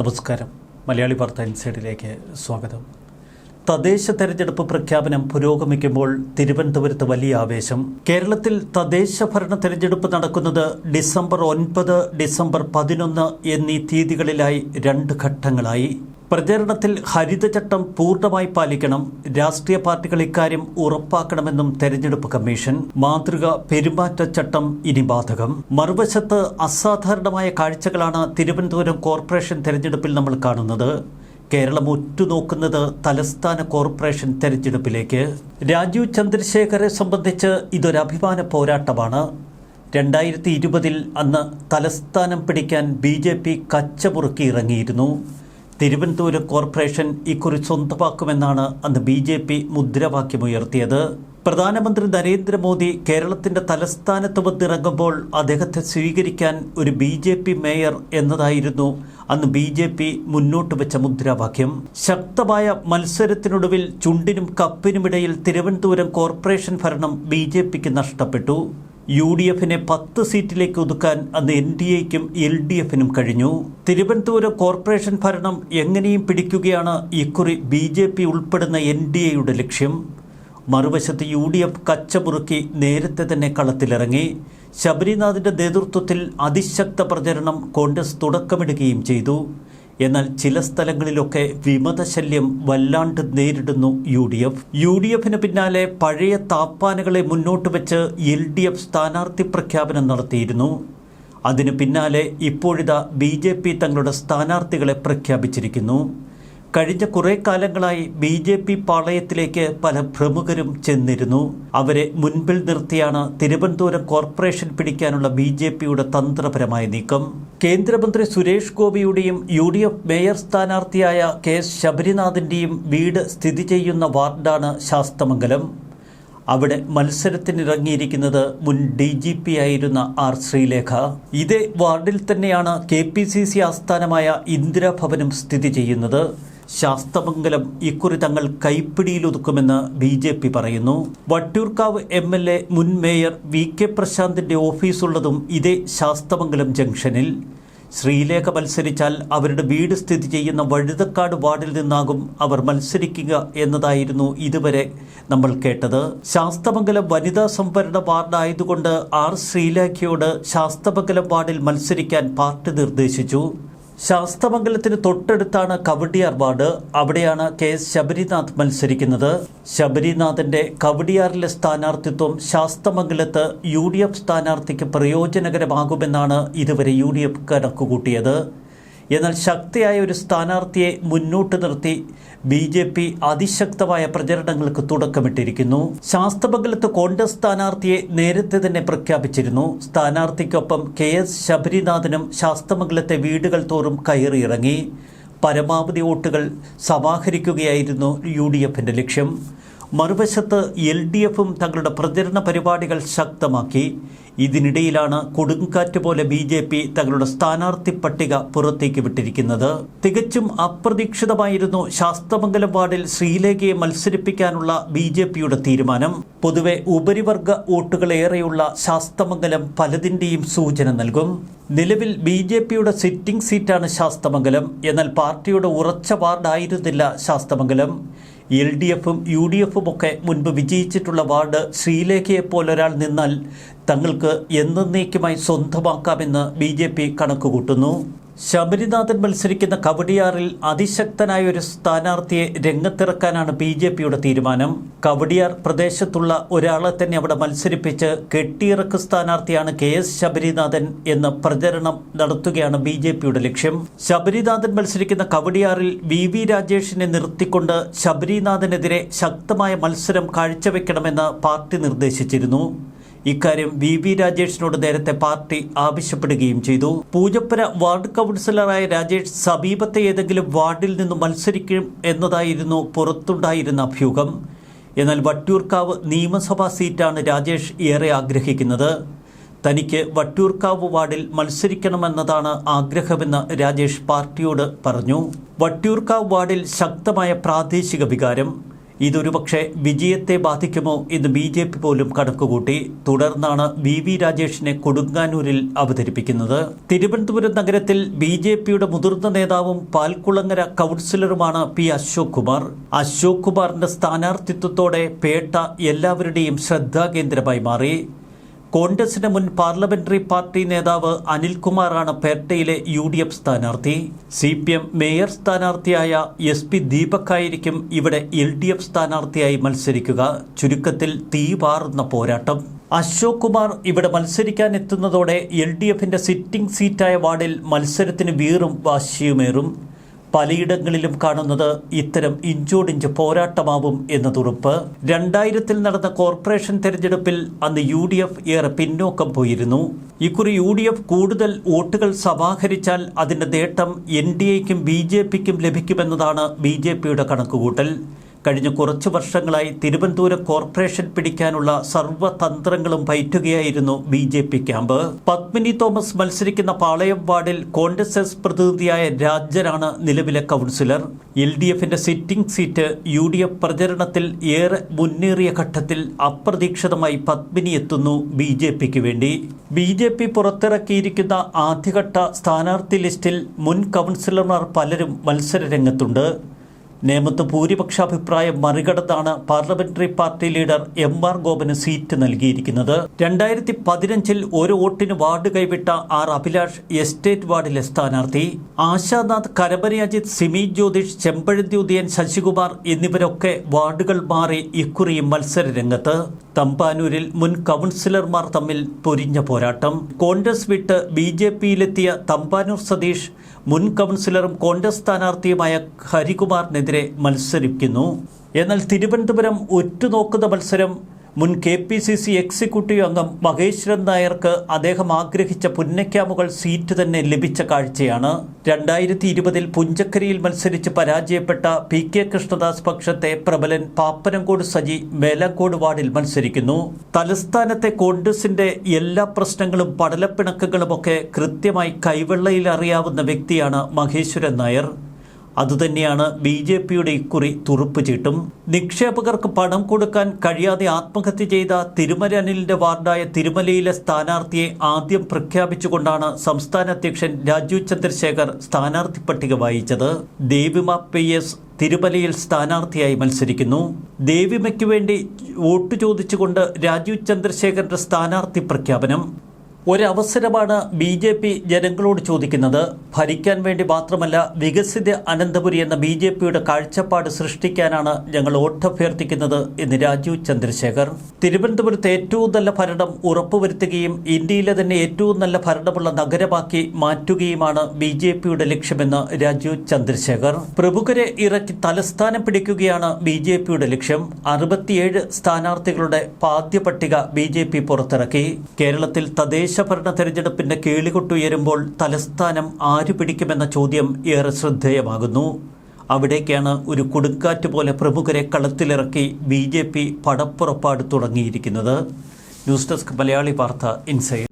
നമസ്കാരം. മലയാളി വാർത്ത ഇൻസൈഡിലേക്ക് സ്വാഗതം. തദ്ദേശ തെരഞ്ഞെടുപ്പ് പ്രഖ്യാപനം പുരോഗമിക്കുമ്പോൾ തിരുവനന്തപുരത്ത് വലിയ ആവേശം. കേരളത്തിൽ തദ്ദേശ ഭരണ തെരഞ്ഞെടുപ്പ് നടക്കുന്നത് ഡിസംബർ ഒൻപത് ഡിസംബർ പതിനൊന്ന് എന്നീ തീയതികളിലായി രണ്ട് ഘട്ടങ്ങളായി. പ്രചരണത്തിൽ ഹരിതചട്ടം പൂർണമായി പാലിക്കണം രാഷ്ട്രീയ പാർട്ടികൾ ഇക്കാര്യം ഉറപ്പാക്കണമെന്നും തെരഞ്ഞെടുപ്പ് കമ്മീഷൻ മാതൃക പെരുമാറ്റച്ചട്ടം ഇനി ബാധകം. മറുവശത്ത് അസാധാരണമായ കാഴ്ചകളാണ് തിരുവനന്തപുരം കോർപ്പറേഷൻ തെരഞ്ഞെടുപ്പിൽ നമ്മൾ കാണുന്നത്. കേരളം ഉറ്റുനോക്കുന്നത് തലസ്ഥാന കോർപ്പറേഷൻ തെരഞ്ഞെടുപ്പിലേക്ക്. രാജീവ് ചന്ദ്രശേഖരെ സംബന്ധിച്ച് ഇതൊരഭിമാന പോരാട്ടമാണ്. രണ്ടായിരത്തി ഇരുപതിൽ അന്ന് തലസ്ഥാനം പിടിക്കാൻ ബി ജെ പി കച്ചമുറുക്കി ഇറങ്ങിയിരുന്നു തിരുവനന്തപുരം കോർപ്പറേഷൻ ഇക്കുറി സ്വന്തമാക്കുമെന്നാണ് അന്ന് ബി ജെ പി മുദ്രാവാക്യമുയർത്തിയത് പ്രധാനമന്ത്രി നരേന്ദ്രമോദി കേരളത്തിന്റെ തലസ്ഥാനത്ത് വന്നിറങ്ങുമ്പോൾ അദ്ദേഹത്തെ സ്വീകരിക്കാൻ ഒരു ബി ജെ പി മേയർ എന്നതായിരുന്നു അന്ന് ബി ജെ പി മുന്നോട്ട് വെച്ച മുദ്രാവാക്യം. ശക്തമായ മത്സരത്തിനൊടുവിൽ ചുണ്ടിനും കപ്പിനുമിടയിൽ തിരുവനന്തപുരം കോർപ്പറേഷൻ ഭരണം ബി ജെ പിക്ക് നഷ്ടപ്പെട്ടു. യു ഡി എഫിനെ പത്ത് സീറ്റിലേക്ക് ഒതുക്കാൻ അന്ന് എൻ ഡി എക്കും എൽ ഡി എഫിനും കഴിഞ്ഞു. തിരുവനന്തപുരം കോർപ്പറേഷൻ ഭരണം എങ്ങനെയും പിടിക്കുകയാണ് ഇക്കുറി ബി ജെ പി ഉൾപ്പെടുന്ന എൻ ഡി എയുടെ ലക്ഷ്യം. മറുവശത്ത് യു ഡി എഫ് കച്ചമുറുക്കി നേരത്തെ തന്നെ കളത്തിലിറങ്ങി. ശബരിനാഥിന്റെ നേതൃത്വത്തിൽ അതിശക്ത പ്രചരണം കോൺഗ്രസ് തുടക്കമിടുകയും ചെയ്തു. എന്നാൽ ചില സ്ഥലങ്ങളിലൊക്കെ വിമതശല്യം വല്ലാണ്ട് നേരിടുന്നു U D F. U D എഫിന് പിന്നാലെ പഴയ താപ്പാനകളെ മുന്നോട്ട് വെച്ച് എൽ ഡി എഫ് സ്ഥാനാർത്ഥി പ്രഖ്യാപനം നടത്തിയിരുന്നു. അതിന് പിന്നാലെ ഇപ്പോഴിതാ ബി ജെ പി തങ്ങളുടെ സ്ഥാനാർത്ഥികളെ പ്രഖ്യാപിച്ചിരിക്കുന്നു. കഴിഞ്ഞ കുറേ കാലങ്ങളായി ബി ജെ പി പാളയത്തിലേക്ക് പല പ്രമുഖരും ചെന്നിരുന്നു. അവരെ മുൻപിൽ നിർത്തിയാണ് തിരുവനന്തപുരം കോർപ്പറേഷൻ പിടിക്കാനുള്ള ബി ജെ പിയുടെ തന്ത്രപരമായ നീക്കം. കേന്ദ്രമന്ത്രി സുരേഷ് ഗോപിയുടെയും യു ഡി എഫ് മേയർ സ്ഥാനാർത്ഥിയായ കെ എസ് ശബരിനാഥിന്റെയും വീട് സ്ഥിതി ചെയ്യുന്ന വാർഡാണ് ശാസ്തമംഗലം. അവിടെ മത്സരത്തിനിറങ്ങിയിരിക്കുന്നത് മുൻ ഡി ജി പി ആയിരുന്ന ആർ ശ്രീലേഖ. ഇതേ വാർഡിൽ തന്നെയാണ് കെ പി സി സി ആസ്ഥാനമായ ഇന്ദിരാഭവനും സ്ഥിതി ചെയ്യുന്നത്. ശാസ്തമംഗലം ഇക്കുറി തങ്ങൾ കൈപ്പിടിയിലൊതുക്കുമെന്ന് ബി ജെ പി പറയുന്നു. വട്ടിയൂർക്കാവ് എം എൽ എ മുൻ മേയർ വി കെ പ്രശാന്തിന്റെ ഓഫീസുള്ളതും ഇതേ ശാസ്തമംഗലം ജംഗ്ഷനിൽ. ശ്രീലേഖ മത്സരിച്ചാൽ അവരുടെ വീട് സ്ഥിതി ചെയ്യുന്ന വഴുതക്കാട് വാർഡിൽ നിന്നാകും അവർ മത്സരിക്കുക എന്നതായിരുന്നു ഇതുവരെ നമ്മൾ കേട്ടത്. ശാസ്തമംഗലം വനിതാ സംവരണ വാർഡായതുകൊണ്ട് ആർ ശ്രീലേഖയോട് ശാസ്തമംഗലം വാർഡിൽ മത്സരിക്കാൻ പാർട്ടി നിർദ്ദേശിച്ചു. ശാസ്തമംഗലത്തിന് തൊട്ടടുത്താണ് കവടിയാർ വാർഡ്. അവിടെയാണ് കെ എസ് ശബരിനാഥ് മത്സരിക്കുന്നത്. ശബരിനാഥന്റെ കവടിയാറിലെ സ്ഥാനാർത്ഥിത്വം ശാസ്തമംഗലത്ത് യു ഡി എഫ് സ്ഥാനാർത്ഥിക്ക് പ്രയോജനകരമാകുമെന്നാണ് ഇതുവരെ യു ഡി എഫ് കണക്കുകൂട്ടിയത്. എന്നാൽ ശക്തിയായ ഒരു സ്ഥാനാർത്ഥിയെ മുന്നോട്ട് നിർത്തി ബി ജെ പി അതിശക്തമായ പ്രചരണങ്ങൾക്ക് തുടക്കമിട്ടിരിക്കുന്നു. ശാസ്തമംഗലത്ത് കോൺഗ്രസ് സ്ഥാനാർത്ഥിയെ നേരത്തെ തന്നെ പ്രഖ്യാപിച്ചിരുന്നു. സ്ഥാനാർത്ഥിക്കൊപ്പം കെ എസ് ശബരിനാഥനും ശാസ്തമംഗലത്തെ വീടുകൾ തോറും കയറിയിറങ്ങി. പരമാവധി വോട്ടുകൾ സമാഹരിക്കുകയായിരുന്നു യു ലക്ഷ്യം. മറുവശത്ത് എൽ ഡി എഫും തങ്ങളുടെ പ്രചരണ പരിപാടികൾ ശക്തമാക്കി. ഇതിനിടയിലാണ് കൊടുങ്കാറ്റ് പോലെ ബി ജെ പി തങ്ങളുടെ സ്ഥാനാർത്ഥി പട്ടിക പുറത്തേക്ക് വിട്ടിരിക്കുന്നത്. തികച്ചും അപ്രതീക്ഷിതമായിരുന്നു ശാസ്തമംഗലം വാർഡിൽ ശ്രീലേഖയെ മത്സരിപ്പിക്കാനുള്ള ബി ജെ പിയുടെ തീരുമാനം. പൊതുവെ ഉപരിവർഗ വോട്ടുകളേറെയുള്ള ശാസ്തമംഗലം പലതിന്റെയും സൂചന നൽകും. നിലവിൽ ബി ജെ പിയുടെ സിറ്റിംഗ് സീറ്റാണ് ശാസ്തമംഗലം. എന്നാൽ പാർട്ടിയുടെ ഉറച്ച വാർഡായിരുന്നില്ല ശാസ്തമംഗലം. എൽ ഡി എഫും യു ഡി എഫും ഒക്കെ മുൻപ് വിജയിച്ചിട്ടുള്ള വാർഡ് ശ്രീലേഖയെ പോലൊരാൾ നിന്നാൽ തങ്ങൾക്ക് എന്നേക്കുമായി സ്വന്തമാക്കാമെന്ന് ബി ജെ പി കണക്കുകൂട്ടുന്നു. ശബരിനാഥൻ മത്സരിക്കുന്ന കവടിയാറിൽ അതിശക്തനായ ഒരു സ്ഥാനാർത്ഥിയെ രംഗത്തിറക്കാനാണ് ബി ജെ പിയുടെ തീരുമാനം. കവടിയാർ പ്രദേശത്തുള്ള ഒരാളെ തന്നെ അവിടെ മത്സരിപ്പിച്ച് കെട്ടിയിറക്ക് സ്ഥാനാർത്ഥിയാണ് കെ എസ് ശബരിനാഥൻ എന്ന് പ്രചരണം നടത്തുകയാണ് ബി ജെ പിയുടെ ലക്ഷ്യം. ശബരിനാഥൻ മത്സരിക്കുന്ന കവടിയാറിൽ വി വി രാജേഷിനെ നിർത്തിക്കൊണ്ട് ശബരിനാഥനെതിരെ ശക്തമായ മത്സരം കാഴ്ചവെക്കണമെന്ന് പാർട്ടി നിർദ്ദേശിച്ചിരുന്നു. ഇക്കാര്യം വി വി രാജേഷിനോട് നേരത്തെ പാർട്ടി ആവശ്യപ്പെടുകയും ചെയ്തു. പൂജപ്പുര വാർഡ് കൗൺസിലറായ രാജേഷ് സമീപത്തെ ഏതെങ്കിലും വാർഡിൽ നിന്ന് മത്സരിക്കും എന്നതായിരുന്നു പുറത്തുണ്ടായിരുന്ന അഭ്യൂഹം. എന്നാൽ വട്ടിയൂർക്കാവ് നിയമസഭാ സീറ്റാണ് രാജേഷ് ഏറെ ആഗ്രഹിക്കുന്നത്. തനിക്ക് വട്ടിയൂർക്കാവ് വാർഡിൽ മത്സരിക്കണമെന്നതാണ് ആഗ്രഹമെന്ന് രാജേഷ് പാർട്ടിയോട് പറഞ്ഞു. വട്ടിയൂർക്കാവ് വാർഡിൽ ശക്തമായ പ്രാദേശിക വികാരം ഇതൊരുപക്ഷെ വിജയത്തെ ബാധിക്കുമോ എന്ന് ബി ജെ പി പോലും കണക്കുകൂട്ടി. തുടർന്നാണ് വി വി രാജേഷിനെ കൊടുങ്ങാനൂരിൽ അവതരിപ്പിക്കുന്നത്. തിരുവനന്തപുരം നഗരത്തിൽ ബി ജെ പിയുടെ മുതിർന്ന നേതാവും പാൽക്കുളങ്ങര കൗൺസിലറുമാണ് പി അശോക് കുമാർ. അശോക് കുമാറിന്റെ സ്ഥാനാർത്ഥിത്വത്തോടെ പേട്ട എല്ലാവരുടെയും ശ്രദ്ധാകേന്ദ്രമായി മാറി. കോൺഗ്രസിന്റെ മുൻ പാർലമെന്ററി പാർട്ടി നേതാവ് അനിൽകുമാറാണ് പേട്ടയിലെ യു ഡി എഫ് സ്ഥാനാർത്ഥി. സി പി എം മേയർ സ്ഥാനാർത്ഥിയായ എസ് പി ദീപക്കായിരിക്കും ഇവിടെ എൽ ഡി എഫ് സ്ഥാനാർത്ഥിയായി മത്സരിക്കുക. ചുരുക്കത്തിൽ തീവാറുന്ന പോരാട്ടം. അശോക് കുമാർ ഇവിടെ മത്സരിക്കാൻ എത്തുന്നതോടെ എൽ ഡി എഫിന്റെ സിറ്റിംഗ് സീറ്റായ വാർഡിൽ മത്സരത്തിന് വീറും വാശിയുമേറും. പലയിടങ്ങളിലും കാണുന്നത് ഇത്തരം ഇഞ്ചോടിഞ്ച് പോരാട്ടമാവും എന്നതുറപ്പ് രണ്ടായിരത്തിൽ നടന്ന കോർപ്പറേഷൻ തെരഞ്ഞെടുപ്പിൽ അന്ന് യു ഡി എഫ് ഏറെ പിന്നോക്കം പോയിരുന്നു. ഇക്കുറി യു ഡി എഫ് കൂടുതൽ വോട്ടുകൾ സമാഹരിച്ചാൽ അതിന്റെ നേട്ടം എൻ ഡി എക്കും ബി ജെ പിക്കും ലഭിക്കുമെന്നതാണ് ബി ജെ പിയുടെ കണക്കുകൂട്ടൽ. കഴിഞ്ഞ കുറച്ചു വർഷങ്ങളായി തിരുവനന്തപുരം കോർപ്പറേഷൻ പിടിക്കാനുള്ള സർവതന്ത്രങ്ങളും പയറ്റുകയായിരുന്നു B J P camp. Padmini Thomas മത്സരിക്കുന്ന പാളയം വാർഡിൽ കോൺഗ്രസ് എസ് പ്രതിനിധിയായ രാജനാണ് നിലവിലെ കൗൺസിലർ. എൽ ഡി എഫിന്റെ sitting seat U D F പ്രചരണത്തിൽ ഏറെ മുന്നേറിയ ഘട്ടത്തിൽ അപ്രതീക്ഷിതമായി പത്മിനി എത്തുന്നു ബി ജെ പിക്ക് വേണ്ടി. ബി ജെ പി പുറത്തിറക്കിയിരിക്കുന്ന ആദ്യഘട്ട സ്ഥാനാർത്ഥി ലിസ്റ്റിൽ മുൻ കൗൺസിലർമാർ പലരും മത്സര രംഗത്തുണ്ട് നേമത്ത് ഭൂരിപക്ഷ അഭിപ്രായം മറികടന്നാണ് parliamentary party leader M R ഗോപന് സീറ്റ് നൽകിയിരിക്കുന്നത്. രണ്ടായിരത്തി പതിനഞ്ചിൽ ഒരു വോട്ടിന് വാർഡ് കൈവിട്ട ആർ അഭിലാഷ് എസ്റ്റേറ്റ് വാർഡിലെ സ്ഥാനാർത്ഥി. ആശാനാഥ് കരമന അജിത് സിമി ജ്യോതിഷ് ചെമ്പഴന്തി ഉദയൻ ശശികുമാർ എന്നിവരൊക്കെ വാർഡുകൾ മാറി ഇക്കുറിയും മത്സര രംഗത്ത് തമ്പാനൂരിൽ മുൻ കൗൺസിലർമാർ തമ്മിൽ പൊരിഞ്ഞ പോരാട്ടം. കോൺഗ്രസ് വിട്ട് ബി ജെ പിയിലെത്തിയ തമ്പാനൂർ സതീഷ് മുൻ കൗൺസിലറും കോൺഗ്രസ് സ്ഥാനാർത്ഥിയുമായ ഹരികുമാറിനെതിരെ മത്സരിക്കുന്നു. എന്നാൽ തിരുവനന്തപുരം ഒറ്റുനോക്കുന്ന മത്സരം മുൻ K P C C executive അംഗം മഹേശ്വരൻ നായർക്ക് അദ്ദേഹം ആഗ്രഹിച്ച പുന്നയ്ക്കാമുകൾ സീറ്റ് തന്നെ ലഭിച്ച കാഴ്ചയാണ്. രണ്ടായിരത്തി ഇരുപതിൽ പുഞ്ചക്കരിയിൽ മത്സരിച്ച് പരാജയപ്പെട്ട പി കെ കൃഷ്ണദാസ് പക്ഷത്തെ പ്രബലൻ പാപ്പനംകോട് സജി മേലങ്കോട് വാർഡിൽ മത്സരിക്കുന്നു. തലസ്ഥാനത്തെ കോൺഗ്രസിന്റെ എല്ലാ പ്രശ്നങ്ങളും പടലപ്പിണക്കങ്ങളുമൊക്കെ കൃത്യമായി കൈവെള്ളയിൽ അറിയാവുന്ന വ്യക്തിയാണ് മഹേശ്വരൻ നായർ. അതുതന്നെയാണ് ബി ജെ പിയുടെ ഇക്കുറി തുറുപ്പ് ചീട്ടും. നിക്ഷേപകർക്ക് പണം കൊടുക്കാൻ കഴിയാതെ ആത്മഹത്യ ചെയ്ത തിരുമല അനിലിന്റെ വാർഡായ തിരുമലയിലെ സ്ഥാനാർത്ഥിയെ ആദ്യം പ്രഖ്യാപിച്ചുകൊണ്ടാണ് സംസ്ഥാന അധ്യക്ഷൻ രാജീവ് ചന്ദ്രശേഖർ സ്ഥാനാർത്ഥി പട്ടിക വായിച്ചത്. ദേവിമ പി എസ് തിരുമലയിൽ സ്ഥാനാർത്ഥിയായി മത്സരിക്കുന്നു. ദേവിമയ്ക്ക് വേണ്ടി വോട്ട് ചോദിച്ചുകൊണ്ട് രാജീവ് ചന്ദ്രശേഖരന്റെ സ്ഥാനാർത്ഥി പ്രഖ്യാപനം. ഒരവസരമാണ് ബി ജെ പി ജനങ്ങളോട് ചോദിക്കുന്നത്. ഭരിക്കാൻ വേണ്ടി മാത്രമല്ല വികസിത അനന്തപുരി എന്ന ബി ജെ പിയുടെ കാഴ്ചപ്പാട് സൃഷ്ടിക്കാനാണ് ഞങ്ങൾ വോട്ടഭ്യർത്ഥിക്കുന്നത് എന്ന് രാജീവ് ചന്ദ്രശേഖർ. തിരുവനന്തപുരത്ത് ഏറ്റവും നല്ല ഭരണം ഉറപ്പുവരുത്തുകയും ഇന്ത്യയിലെ തന്നെ ഏറ്റവും നല്ല ഭരണമുള്ള നഗരമാക്കി മാറ്റുകയുമാണ് ബി ജെ പിയുടെ ലക്ഷ്യമെന്ന് രാജീവ് ചന്ദ്രശേഖർ. പ്രമുഖരെ ഇറക്കി തലസ്ഥാനം പിടിക്കുകയാണ് ബി ജെ പിയുടെ ലക്ഷ്യം. അറുപത്തിയേഴ് സ്ഥാനാർത്ഥികളുടെ പാദ്യ പട്ടിക ബി ജെ പി പുറത്തിറക്കി. കേരളത്തിൽ തദ്ദേശ ഭരണ തെരഞ്ഞെടുപ്പിന്റെ കേളികൊട്ടുയരുമ്പോൾ തലസ്ഥാനം ആര് പിടിക്കുമെന്ന ചോദ്യം ഏറെ ശ്രദ്ധേയമാകുന്നു. അവിടേക്കാണ് ഒരു കൊടുങ്കാറ്റ് പോലെ പ്രമുഖരെ കളത്തിലിറക്കി ബി ജെ പി പടപ്പുറപ്പാട് തുടങ്ങിയിരിക്കുന്നത്. ന്യൂസ് ഡെസ്ക് മലയാളി വാർത്ത ഇൻസൈഡ്.